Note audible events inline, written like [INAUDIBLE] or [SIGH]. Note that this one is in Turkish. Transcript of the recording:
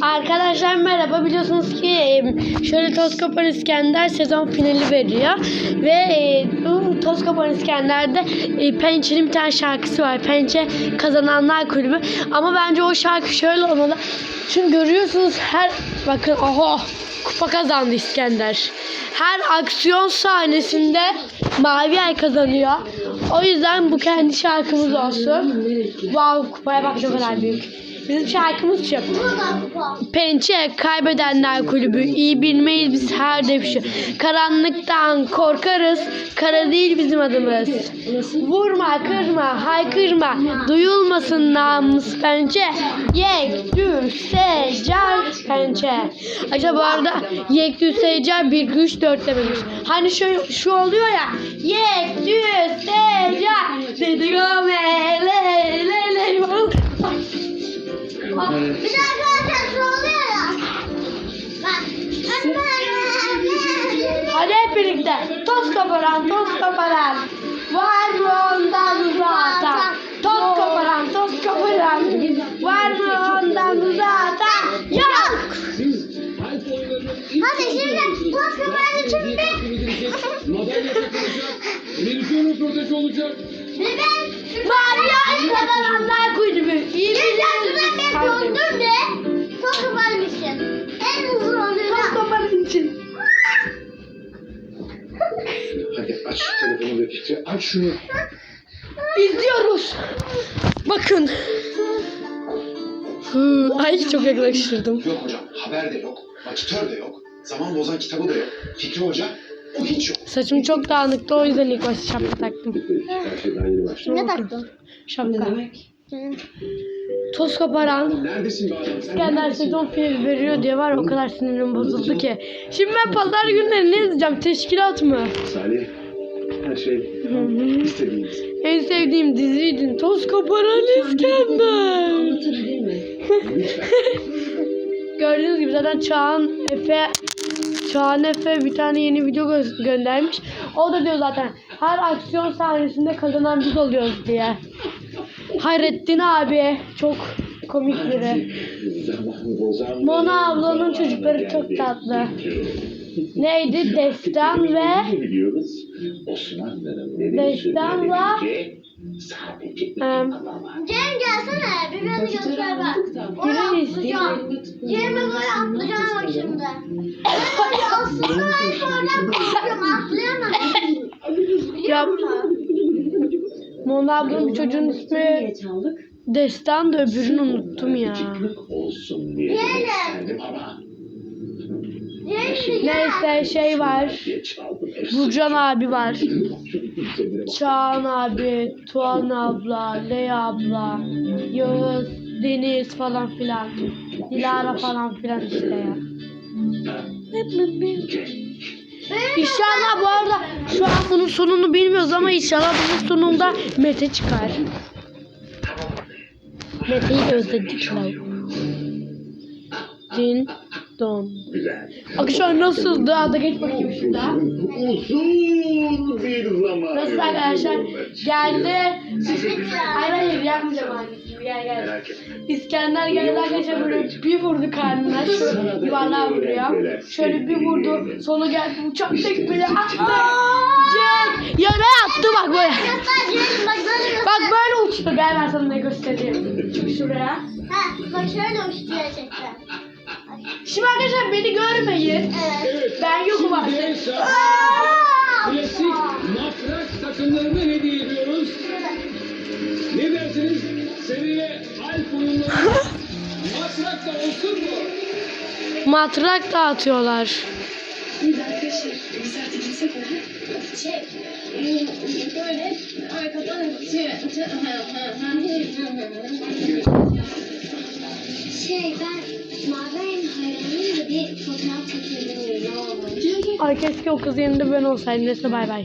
Arkadaşlar merhaba. Biliyorsunuz ki şöyle Tozkopan İskender sezon finali veriyor ve e, bu Tozkopan İskender'de e, Pençe'nin bir tane şarkısı var. Pençe kazananlar kulübü. Ama bence o şarkı şöyle olmalı. Çünkü görüyorsunuz her bakın oho kupa kazandı İskender. Her aksiyon sahnesinde mavi ay kazanıyor. O yüzden bu kendi şarkımız olsun. Wow kupaya bak ne kadar büyük Bizim şarkımız şu. Pençe kaybedenler kulübü iyi bilmeyiz biz her devşi. Karanlıktan korkarız. Kara değil bizim adımız. Vurma, kırma, haykırma. Duyulmasın namus pençe. Yek, düz, secar, pençe. Acaba bu arada yek, düz, secar, bir, üç, dört dememiş. Hani şu, şu oluyor ya. Yek, düz, secar. Dedik o Bir de arkadaşlar şu oluyor ya. Bak. Hadi hep birlikte. Toz koparan, toz koparan. Var mı ondan uzakta? Toz koparan, toz koparan. Var mı ondan uzakta? Yok. Hadi şimdi toz kapağı için bir. Televizyon röportajı olacak. Bir ben. Mavi ay kazananlar kulübü. Hadi aç telefonu ve Fikri aç şunu. İzliyoruz. Bakın. Hı, Ay çok yaklaştırdım. Yok hocam haber de yok. Vakitör de yok. Zaman bozan kitabı da yok. Fikri Hoca o hiç yok. Saçım çok dağınıktı o yüzden ilk başta şapka taktım. Her şey daha yeni başladı. Ne taktın? Şapka. Toz koparan. Adam sen? İskender sezon finali veriyor diye var o kadar sinirim bozuldu ki. Şimdi ben pazar günleri ne yazacağım? Teşkilat mı? Salih her şey istediğimiz. En sevdiğim diziydi. Toz koparan İskender. [LAUGHS] Gördüğünüz gibi zaten Çağan Efe Çağan Efe bir tane yeni video gö- göndermiş. O da diyor zaten her aksiyon sahnesinde kazanan biz oluyoruz diye. Hayrettin abi çok komik biri. Mona ablanın çocukları çok tatlı. Neydi? Destan ve. Osmanlı'nın Destanla sadece em, Cem gelsene. Bir beni göster bak. Oraya atlayacağım. Cem'e böyle atlayacağım bak şimdi. Aslında hep oradan korkuyorum. Atlayamam. ya Mona ablanın bir çocuğun ismi Destan da öbürünü unuttum ya. olsun diye. Neyse şey var. Burcan abi var. [LAUGHS] Çağan abi, Tuğan abla, Leya abla, Yağız, Deniz falan filan. Dilara falan filan işte ya. İnşallah bu arada şu an bunun sonunu bilmiyoruz ama inşallah bunun sonunda Mete çıkar. Mete'yi özledik. Din don. Arkadaşlar nasıl daha da geç bakayım şurada. Uzun bir zaman. Nasıl arkadaşlar? Geldi. Hayır hayır yapmayacağım anneciğim. Gel gel. İskender geldi arkadaşlar böyle bir vurdu karnına. Şu yuvarlığa vuruyor. Şöyle bir vurdu. Sonra geldi uçak tek böyle attı. Cenk yere attı bak böyle. Bak böyle uçtu. Gel ben sana ne göstereyim. Çık şuraya. Ha, bak şöyle uçtu gerçekten. Şimdi arkadaşlar beni görmeyin. Evet. Ben yokum artık. Matrak da olsun mu? Matrak dağıtıyorlar. Çek. Böyle arkadan Şey ben Mavi'nin hayranıyım da bir fotoğraf çekebilir miyim? Ne olur? Ay keşke o kız yerinde ben olsaydım. Neyse bay bay.